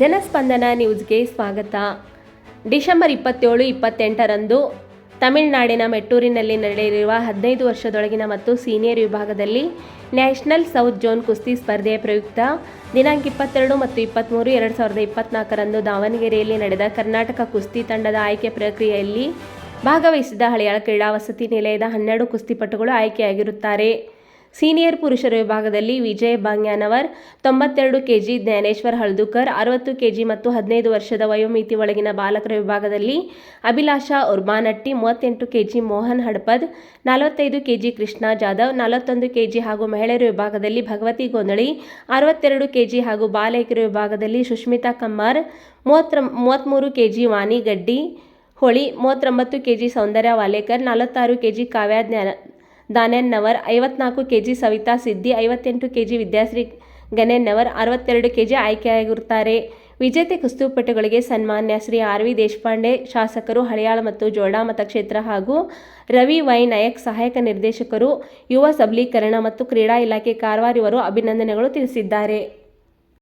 ಜನಸ್ಪಂದನ ನ್ಯೂಸ್ಗೆ ಸ್ವಾಗತ. ಡಿಸೆಂಬರ್ ಇಪ್ಪತ್ತೇಳು, ಇಪ್ಪತ್ತೆಂಟರಂದು ತಮಿಳುನಾಡಿನ ಮೆಟ್ಟೂರಿನಲ್ಲಿ ನಡೆಯಲಿರುವ ಹದಿನೈದು ವರ್ಷದೊಳಗಿನ ಮತ್ತು ಸೀನಿಯರ್ ವಿಭಾಗದಲ್ಲಿ ನ್ಯಾಷನಲ್ ಸೌತ್ ಜೋನ್ ಕುಸ್ತಿ ಸ್ಪರ್ಧೆಯ ಪ್ರಯುಕ್ತ ದಿನಾಂಕ ಇಪ್ಪತ್ತೆರಡು ಮತ್ತು ಇಪ್ಪತ್ತ್ಮೂರು, ಎರಡು ಸಾವಿರದ ಇಪ್ಪತ್ನಾಲ್ಕರಂದು ದಾವಣಗೆರೆಯಲ್ಲಿ ನಡೆದ ಕರ್ನಾಟಕ ಕುಸ್ತಿ ತಂಡದ ಆಯ್ಕೆ ಪ್ರಕ್ರಿಯೆಯಲ್ಲಿ ಭಾಗವಹಿಸಿದ ಹಳೆಯ ಕ್ರೀಡಾ ವಸತಿ ನಿಲಯದ ಹನ್ನೆರಡು ಕುಸ್ತಿಪಟುಗಳು ಆಯ್ಕೆಯಾಗಿರುತ್ತಾರೆ. ಸೀನಿಯರ್ ಪುರುಷರ ವಿಭಾಗದಲ್ಲಿ ವಿಜಯ್ ಬಾಂಗ್ಯಾನವರ್ ತೊಂಬತ್ತೆರಡು ಕೆಜಿ, ಜ್ಞಾನೇಶ್ವರ್ ಹಳ್ದುಕರ್ ಅರವತ್ತು ಕೆಜಿ ಮತ್ತು ಹದಿನೈದು ವರ್ಷದ ವಯೋಮಿತಿ ಒಳಗಿನ ಬಾಲಕರ ವಿಭಾಗದಲ್ಲಿ ಅಭಿಲಾಷಾ ಉರ್ಬಾನಟ್ಟಿ ಮೂವತ್ತೆಂಟು ಕೆಜಿ, ಮೋಹನ್ ಹಡ್ಪದ್ ನಲವತ್ತೈದು ಕೆಜಿ, ಕೃಷ್ಣ ಜಾಧವ್ ನಲವತ್ತೊಂದು ಕೆಜಿ ಹಾಗೂ ಮಹಿಳೆಯರ ವಿಭಾಗದಲ್ಲಿ ಭಗವತಿ ಗೊಂದಳಿ ಅರವತ್ತೆರಡು ಕೆಜಿ ಹಾಗೂ ಬಾಲಕಿಯರ ವಿಭಾಗದಲ್ಲಿ ಸುಷ್ಮಿತಾ ಕಮ್ಮಾರ್ ಮೂವತ್ತರ, ಮೂವತ್ತ್ಮೂರು ಕೆಜಿ ವಾನಿ ಗಡ್ಡಿ ಹೊಳಿ ಮೂವತ್ತೊಂಬತ್ತು ಕೆಜಿ, ಸೌಂದರ್ಯ ವಾಲೇಕರ್ ನಲವತ್ತಾರು ಕೆಜಿ, ಕಾವ್ಯ ಜ್ಞಾನ ದಾನೆನ್ನವರ್ ಐವತ್ನಾಲ್ಕು ಕೆಜಿ, ಸವಿತಾ ಸಿದ್ದಿ ಐವತ್ತೆಂಟು ಕೆಜಿ, ವಿದ್ಯಾಶ್ರೀ ಗನೆನ್ನವರ್ ಅರವತ್ತೆರಡು ಕೆಜಿ ಆಯ್ಕೆಯಾಗಿರುತ್ತಾರೆ. ವಿಜೇತೆ ಕುಸ್ತುಪಟುಗಳಿಗೆ ಸನ್ಮಾನ್ಯ ಶ್ರೀ ಆರ್ ವಿ ದೇಶಪಾಂಡೆ, ಶಾಸಕರು ಹಳಿಯಾಳ ಮತ್ತು ಜೋಡಾ ಮತಕ್ಷೇತ್ರ ಹಾಗೂ ರವಿ ವೈ ನಾಯಕ್ ಸಹಾಯಕ ನಿರ್ದೇಶಕರು, ಯುವ ಸಬಲೀಕರಣ ಮತ್ತು ಕ್ರೀಡಾ ಇಲಾಖೆ ಕಾರವಾರ ಇವರು ಅಭಿನಂದನೆಗಳು ತಿಳಿಸಿದ್ದಾರೆ.